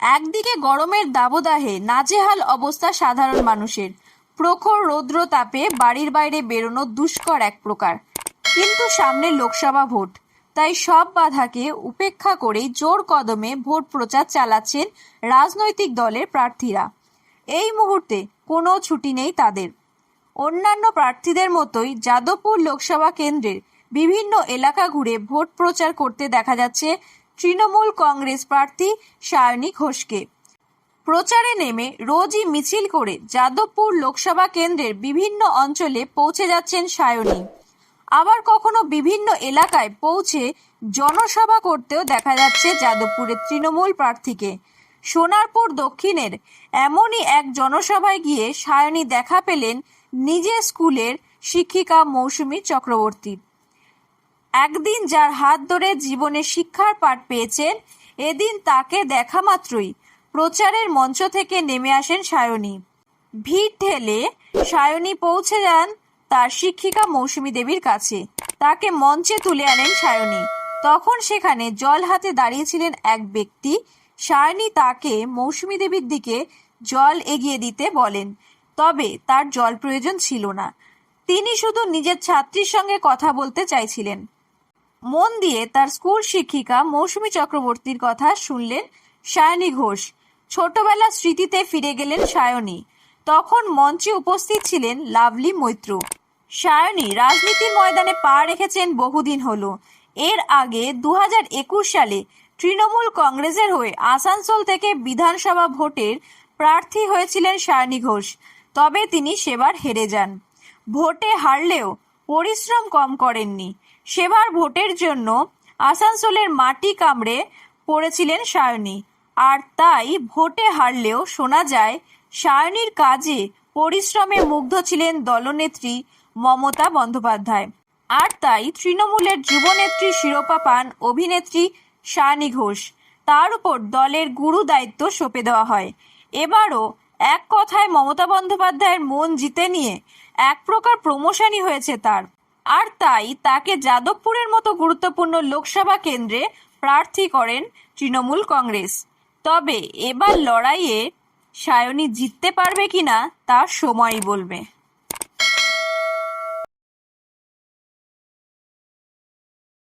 একদিকে গরমের দাবদাহে নাজেহাল অবস্থা সাধারণ মানুষের। প্রখর রৌদ্র তাপে বাড়ির বাইরে বেরোনো দুষ্কর এক প্রকার। কিন্তু সামনে লোকসভা ভোট। তাই সব বাধাকে উপেক্ষা করেই জোর কদমে ভোট প্রচার চালাচ্ছেন রাজনৈতিক দলের প্রার্থীরা। এই মুহূর্তে কোনো ছুটি নেই তাদের। অন্যান্য প্রার্থীদের মতোই যাদবপুর লোকসভা কেন্দ্রের বিভিন্ন এলাকা ঘুরে ভোট প্রচার করতে দেখা যাচ্ছে তৃণমূল কংগ্রেস প্রার্থী সায়নী ঘোষকে। প্রচারে নেমে রোজই মিছিল করে যাদবপুর লোকসভা কেন্দ্রের বিভিন্ন অঞ্চলে পৌঁছে যাচ্ছেন সায়নী। আবার কখনো বিভিন্ন এলাকায় পৌঁছে জনসভা করতেও দেখা যাচ্ছে যাদবপুরের তৃণমূল প্রার্থীকে। সোনারপুর দক্ষিণের এমনই এক জনসভায় গিয়ে সায়নী দেখা পেলেন নিজের স্কুলের শিক্ষিকা মৌসুমী চক্রবর্তী। একদিন যার হাত ধরে জীবনে শিক্ষার পাঠ পেয়েছেন, এদিন তাকে দেখা মাত্রই প্রচারের মঞ্চ থেকে নেমে আসেন সায়নী। ভিড় ঠেলে সায়নী পৌঁছে যান তার শিক্ষিকা মৌসুমী দেবীর কাছে। তাকে মঞ্চে তুলে আনেন সায়নী। তখন সেখানে জল হাতে দাঁড়িয়েছিলেন এক ব্যক্তি। সায়নী তাকে মৌসুমী দেবীর দিকে জল এগিয়ে দিতে বলেন, তবে তার জল প্রয়োজন ছিল না। তিনি শুধু নিজের ছাত্রীর সঙ্গে কথা বলতে চাইছিলেন। মন দিয়ে তার স্কুল শিক্ষিকা মৌসুমী চক্রবর্তীর কথা শুনলেন সায়নী ঘোষ। ছোটবেলার স্মৃতিতে ফিরে গেলেন সায়নী। তখন মঞ্চে উপস্থিত ছিলেন লাভলি মৈত্র। সায়নী রাজনীতির ময়দানে পা রেখেছেন বহুদিন হলো। এর আগে দু হাজার একুশ সালে তৃণমূল কংগ্রেসের হয়ে আসানসোল থেকে বিধানসভা ভোটের প্রার্থী হয়েছিলেন সায়নী ঘোষ। তবে তিনি সেবার হেরে যান। ভোটে হারলেও পরিশ্রম কম করেননি। সেবার ভোটের জন্য আসানসোলের মাটি কামড়ে পড়েছিলেন সায়নী। আর তাই ভোটে হারলেও শোনা যায়, সায়নীর কাজে পরিশ্রমে মুগ্ধ ছিলেন দলনেত্রী মমতা বন্দ্যোপাধ্যায়। আর তাই তৃণমূলের যুবনেত্রী শিরোপা পান অভিনেত্রী সায়নী ঘোষ। তার উপর দলের গুরু দায়িত্ব সঁপে দেওয়া হয়। এবারও এক কথায় মমতা বন্দ্যোপাধ্যায়ের মন জিতে নিয়ে এক প্রকার প্রমোশনই হয়েছে তার। আর তাই তাকে যাদবপুরের মতো গুরুত্বপূর্ণ লোকসভা কেন্দ্রে প্রার্থী করেন তৃণমূল কংগ্রেস। তবে এবার লড়াইয়ে সায়নী জিততে পারবে কিনা তা সময়ই বলবে।